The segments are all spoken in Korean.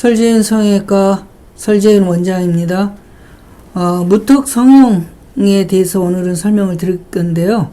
설재윤 성형외과 설재윤 원장입니다. 어, 무턱 성형에 대해서 오늘은 설명을 드릴 건데요.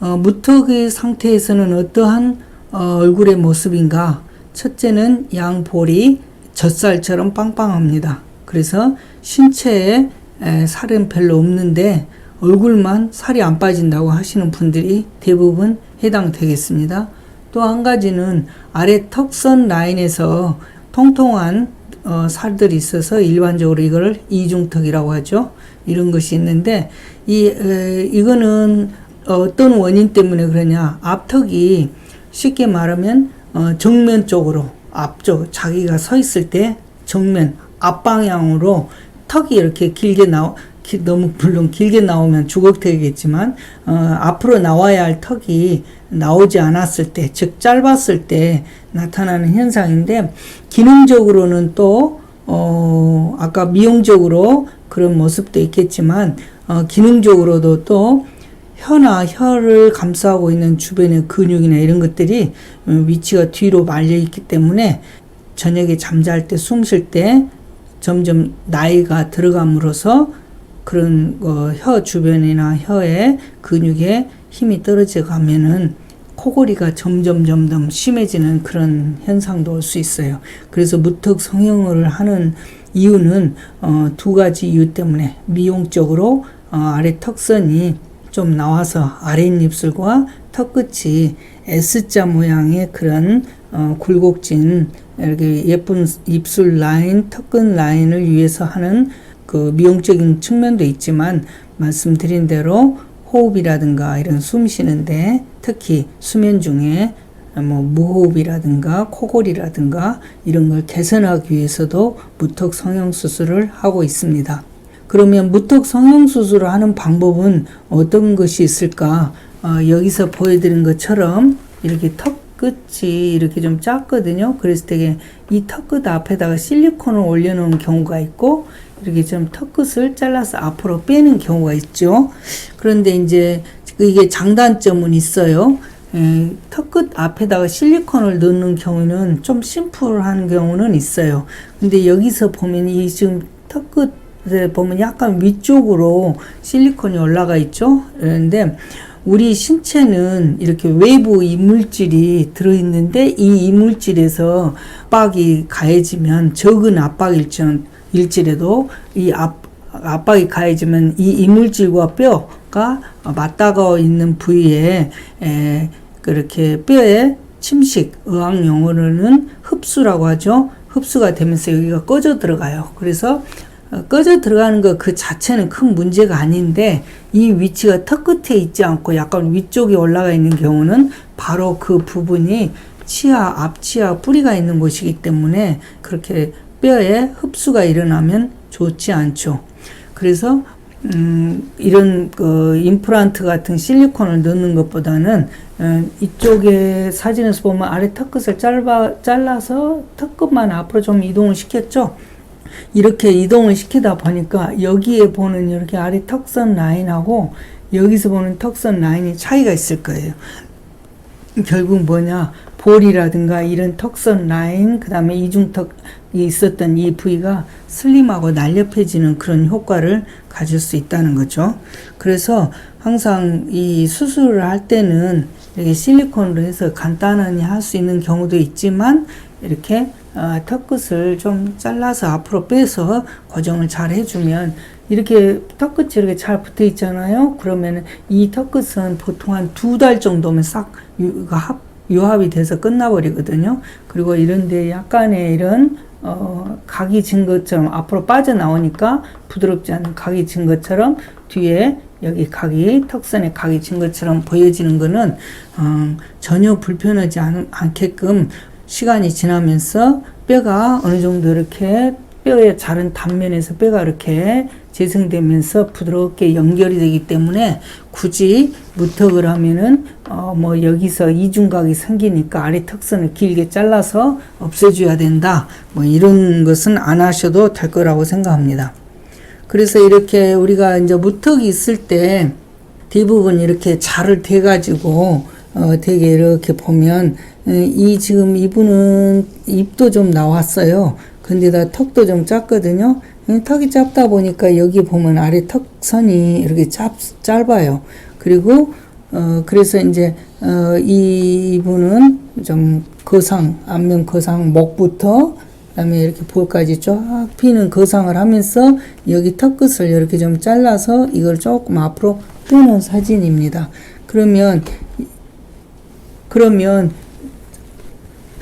어, 무턱의 상태에서는 어떠한 어, 얼굴의 모습인가? 첫째는 양볼이 젖살처럼 빵빵합니다. 그래서 신체에 에, 살은 별로 없는데 얼굴만 살이 안 빠진다고 하시는 분들이 대부분 해당되겠습니다. 또 한 가지는 아래 턱선 라인에서 통통한 어, 살들이 있어서 일반적으로 이걸 이중턱이라고 하죠. 이런 것이 있는데 이 에, 이거는 어떤 원인 때문에 그러냐? 앞턱이 쉽게 말하면 어, 정면 쪽으로 앞쪽 자기가 서 있을 때 정면 앞방향으로 턱이 이렇게 길게 나오 기- 너무 물론 길게 나오면 주걱턱이겠지만 어, 앞으로 나와야 할 턱이 나오지 않았을 때, 즉 짧았을 때 나타나는 현상인데 기능적으로는 또 어, 아까 미용적으로 그런 모습도 있겠지만 어, 기능적으로도 또 혀나 혀를 감싸고 있는 주변의 근육이나 이런 것들이 어, 위치가 뒤로 말려 있기 때문에 저녁에 잠잘 때 숨 쉴 때 점점 나이가 들어감으로써 그런 어, 혀 주변이나 혀의 근육에 힘이 떨어져 가면은 코골이가 점점 점점 심해지는 그런 현상도 올 수 있어요. 그래서 무턱 성형을 하는 이유는 어, 두 가지 이유 때문에 미용적으로 어, 아래 턱선이 좀 나와서 아랫입술과 턱끝이 S자 모양의 그런 어, 굴곡진 이렇게 예쁜 입술 라인, 턱끝 라인을 위해서 하는 그 미용적인 측면도 있지만 말씀드린 대로 호흡이라든가 이런 숨 쉬는데 특히 수면 중에 뭐 무호흡이라든가 코골이라든가 이런 걸 개선하기 위해서도 무턱 성형 수술을 하고 있습니다. 그러면 무턱 성형 수술을 하는 방법은 어떤 것이 있을까? 어, 여기서 보여드린 것처럼 이렇게 턱 끝이 이렇게 좀 작거든요. 그래서 되게 이 턱끝 앞에다가 실리콘을 올려놓은 경우가 있고 이렇게 좀 턱끝을 잘라서 앞으로 빼는 경우가 있죠. 그런데 이제 이게 장단점은 있어요. 에, 턱끝 앞에다가 실리콘을 넣는 경우는 좀 심플한 경우는 있어요. 근데 여기서 보면 이 지금 턱끝에 보면 약간 위쪽으로 실리콘이 올라가 있죠. 그런데 우리 신체는 이렇게 외부 이물질이 들어있는데 이 이물질에서 압박이 가해지면 적은 압박일지는 일지라도 이 압, 압박이 가해지면 이 이물질과 뼈가 맞닿아 있는 부위에 에, 그렇게 뼈에 침식, 의학 용어로는 흡수라고 하죠. 흡수가 되면서 여기가 꺼져 들어가요. 그래서 어, 꺼져 들어가는 것 그 자체는 큰 문제가 아닌데 이 위치가 턱 끝에 있지 않고 약간 위쪽에 올라가 있는 경우는 바로 그 부분이 치아, 앞치아 뿌리가 있는 곳이기 때문에 그렇게 뼈에 흡수가 일어나면 좋지 않죠. 그래서 음, 이런 그 임플란트 같은 실리콘을 넣는 것보다는 어, 이쪽에 사진에서 보면 아래 턱끝을 짧아, 잘라서 턱끝만 앞으로 좀 이동을 시켰죠. 이렇게 이동을 시키다 보니까 여기에 보는 이렇게 아래 턱선 라인하고 여기서 보는 턱선 라인이 차이가 있을 거예요. 결국 뭐냐 볼이라든가 이런 턱선 라인 그 다음에 이중턱이 있었던 이 부위가 슬림하고 날렵해지는 그런 효과를 가질 수 있다는 거죠. 그래서 항상 이 수술을 할 때는 이렇게 실리콘으로 해서 간단하게 할 수 있는 경우도 있지만 이렇게 어, 턱끝을 좀 잘라서 앞으로 빼서 고정을 잘 해주면 이렇게 턱끝이 이렇게 잘 붙어 있잖아요. 그러면 이 턱끝은 보통 한 두 달 정도면 싹 합, 유합이 돼서 끝나버리거든요. 그리고 이런데 약간의 이런 어, 각이 진 것처럼 앞으로 빠져나오니까 부드럽지 않은 각이 진 것처럼 뒤에 여기 각이 턱선에 각이 진 것처럼 보여지는 거는 어, 전혀 불편하지 않, 않게끔 시간이 지나면서 뼈가 어느 정도 이렇게 뼈의 자른 단면에서 뼈가 이렇게 재생되면서 부드럽게 연결이 되기 때문에 굳이 무턱을 하면은 어 뭐 여기서 이중각이 생기니까 아래 턱선을 길게 잘라서 없애줘야 된다 뭐 이런 것은 안 하셔도 될 거라고 생각합니다. 그래서 이렇게 우리가 이제 무턱이 있을 때 대부분 이렇게 자를 대가지고 어, 되게 이렇게 보면 에, 이 지금 이분은 입도 좀 나왔어요. 근데다 턱도 좀 작거든요. 이 턱이 짧다 보니까 여기 보면 아래 턱선이 이렇게 짧, 짧아요. 그리고 어 그래서 이제 어 이분은 좀 거상 안면 거상 목부터 그다음에 이렇게 볼까지 쫙 피는 거상을 하면서 여기 턱 끝을 이렇게 좀 잘라서 이걸 조금 앞으로 뜨는 사진입니다. 그러면 그러면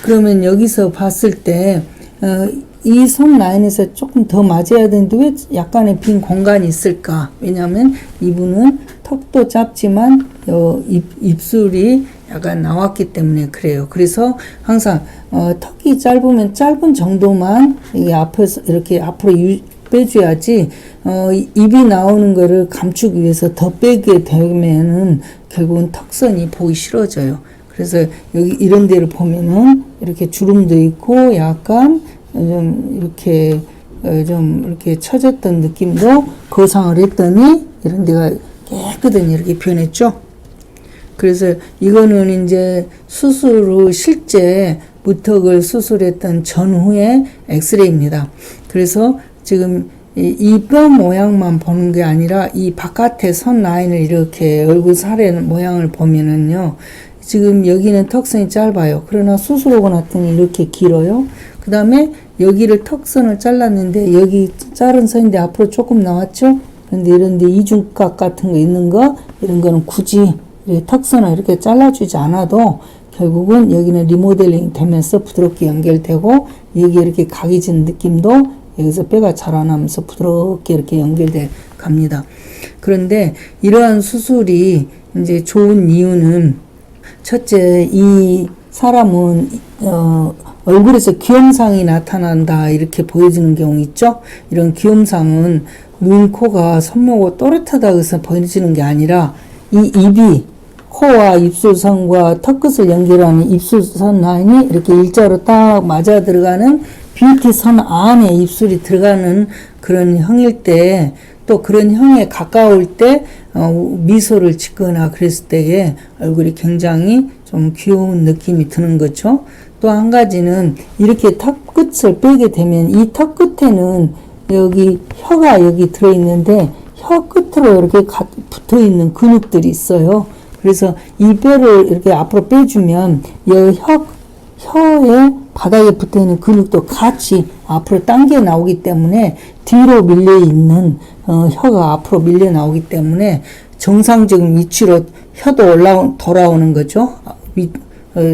그러면 여기서 봤을 때, 어, 이손 라인에서 조금 더 맞아야 되는데 왜 약간의 빈 공간이 있을까? 왜냐하면 이분은 턱도 짧지만 어, 입, 입술이 약간 나왔기 때문에 그래요. 그래서 항상 어, 턱이 짧으면 짧은 정도만 이 앞에서 이렇게 앞으로 유, 빼줘야지 어, 이- 입이 나오는 거를 감추기 위해서 더 빼게 되면은 결국은 턱선이 보기 싫어져요. 그래서 여기 이런 데를 보면은 이렇게 주름도 있고 약간 좀 이렇게 어, 좀 이렇게 처졌던 느낌도 거상을 했더니 이런 데가 깨끗하니 이렇게 변했죠. 그래서 이거는 이제 수술 후 실제 무턱을 수술했던 전후의 엑스레이입니다. 그래서 지금 이뼈 모양만 보는 게 아니라 이 바깥에 선 라인을 이렇게 얼굴 살의 모양을 보면은요. 지금 여기는 턱선이 짧아요. 그러나 수술하고 났더니 이렇게 길어요. 그 다음에 여기를 턱선을 잘랐는데 여기 자른 선인데 앞으로 조금 나왔죠? 근데 이런데 이중각 같은 거 있는 거 이런 거는 굳이 턱선을 이렇게 잘라주지 않아도 결국은 여기는 리모델링 되면서 부드럽게 연결되고 여기 이렇게 각이 진 느낌도 여기서 뼈가 자라나면서 부드럽게 이렇게 연결돼 갑니다. 그런데 이러한 수술이 이제 좋은 이유는 첫째 이 사람은 어, 얼굴에서 귀염상이 나타난다 이렇게 보여지는 경우 있죠. 이런 귀염상은 눈, 코가 선명하고 또렷하다 해서 보여지는 게 아니라 이 입이 코와 입술선과 턱끝을 연결하는 입술선 라인이 이렇게 일자로 딱 맞아 들어가는 뷰티 선 안에 입술이 들어가는 그런 형일 때 또 그런 형에 가까울 때 어, 미소를 짓거나 그랬을 때에 얼굴이 굉장히 좀 귀여운 느낌이 드는 거죠. 또 한 가지는 이렇게 턱 끝을 빼게 되면 이 턱 끝에는 여기 혀가 여기 들어 있는데 혀 끝으로 이렇게 가- 붙어 있는 근육들이 있어요. 그래서 이 뼈를 이렇게 앞으로 빼주면 이 혀, 혀에 바닥에 붙어 있는 근육도 같이 앞으로 당겨 나오기 때문에 뒤로 밀려 있는 어, 혀가 앞으로 밀려 나오기 때문에 정상적인 위치로 혀도 올라 돌아오는 거죠. 아, 위, 어,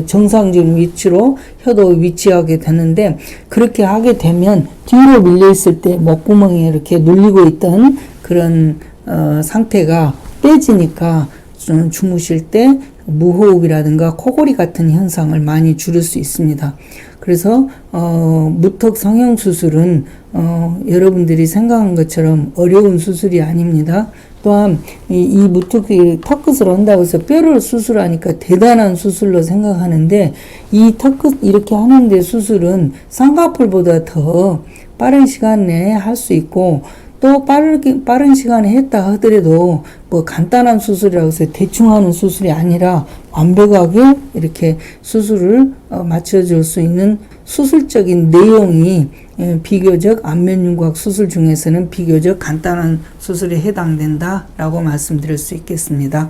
정상적인 위치로 혀도 위치하게 되는데 그렇게 하게 되면 뒤로 밀려 있을 때 목구멍에 이렇게 눌리고 있던 그런 어, 상태가 빼지니까 좀 주무실 때 무호흡이라든가 코골이 같은 현상을 많이 줄일 수 있습니다. 그래서 어, 무턱 성형 수술은 어, 여러분들이 생각한 것처럼 어려운 수술이 아닙니다. 또한 이, 이 무턱이 턱끝을 한다고 해서 뼈를 수술하니까 대단한 수술로 생각하는데 이 턱끝 이렇게 하는데 수술은 쌍꺼풀보다 더 빠른 시간 내에 할 수 있고 또 빠르게 빠른 시간에 했다 하더라도 뭐 간단한 수술이라고 해서 대충 하는 수술이 아니라 완벽하게 이렇게 수술을 어, 맞춰줄 수 있는 수술적인 내용이 예, 비교적 안면윤곽 수술 중에서는 비교적 간단한 수술에 해당된다라고 말씀드릴 수 있겠습니다.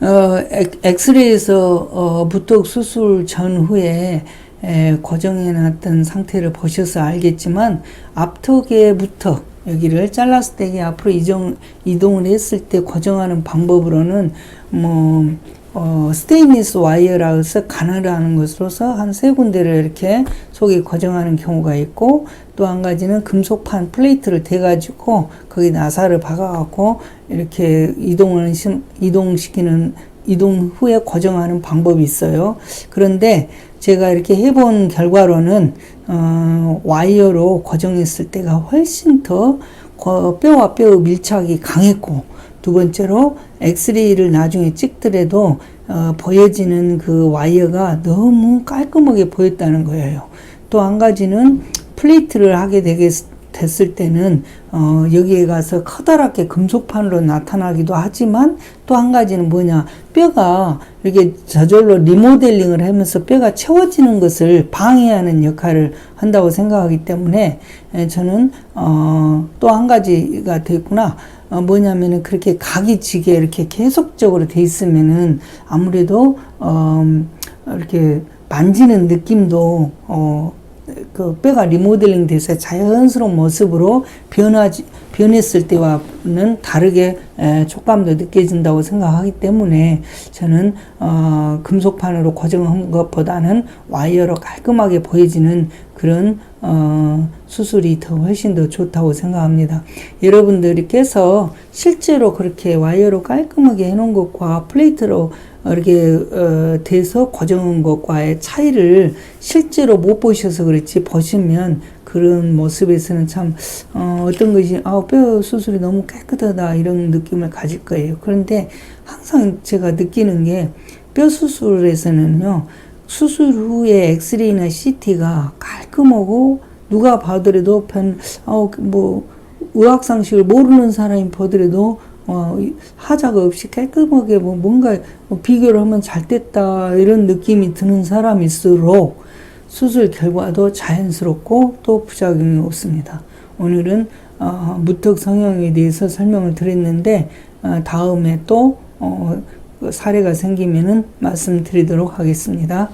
어, 엑- 엑스레이에서 어, 무턱 수술 전후에 에, 고정해 놨던 상태를 보셔서 알겠지만 앞턱의 무턱 여기를 때 이게 앞으로 이동, 이동을 했을 때 고정하는 방법으로는 뭐 어, 스테인리스 와이어라고 해서 가늘하는 것으로서 한 세 군데를 이렇게 속에 고정하는 경우가 있고 또 한 가지는 금속판 플레이트를 대가지고 거기 나사를 박아갖고 이렇게 이동을 시- 이동시키는 이동 후에 고정하는 방법이 있어요. 그런데 제가 이렇게 해본 결과로는 어, 와이어로 고정했을 때가 훨씬 더 거- 뼈와 뼈의 밀착이 강했고 두 번째로 엑스레이를 나중에 찍더라도 어, 보여지는 그 와이어가 너무 깔끔하게 보였다는 거예요. 또 한 가지는 플레이트를 하게 되게 됐을 때는 어, 여기에 가서 커다랗게 금속판으로 나타나기도 하지만 또 한 가지는 뭐냐. 뼈가 이렇게 저절로 리모델링을 하면서 뼈가 채워지는 것을 방해하는 역할을 한다고 생각하기 때문에 에, 저는 어, 또 한 가지가 됐구나. 어, 뭐냐면은 그렇게 각이 지게 이렇게 계속적으로 돼 있으면은 아무래도 어, 이렇게 만지는 느낌도 어, 그 뼈가 리모델링 돼서 자연스러운 모습으로 변하지 변했을 때와는 다르게 에, 촉감도 느껴진다고 생각하기 때문에 저는 어, 금속판으로 고정한 것보다는 와이어로 깔끔하게 보여지는 그런 어, 수술이 더 훨씬 더 좋다고 생각합니다. 여러분들께서 실제로 그렇게 와이어로 깔끔하게 해놓은 것과 플레이트로 이렇게 어, 돼서 고정한 것과의 차이를 실제로 못 보셔서 그렇지 보시면 그런 모습에서는 참 어, 어떤 것이 아, 뼈 수술이 너무 깨끗하다 이런 느낌을 가질 거예요. 그런데 항상 제가 느끼는 게 뼈 수술에서는요 수술 후에 엑스레이나 CT가 깔끔하고 누가 봐더라도 편 어 뭐 의학 상식을 모르는 사람이 보더라도 어, 이 하자가 없이 깔끔하게 뭐 뭔가 뭐 비교를 하면 잘 됐다 이런 느낌이 드는 사람일수록 수술 결과도 자연스럽고 또 부작용이 없습니다. 오늘은 어, 무턱 성형에 대해서 설명을 드렸는데 어, 다음에 또 어, 사례가 생기면은 말씀드리도록 하겠습니다.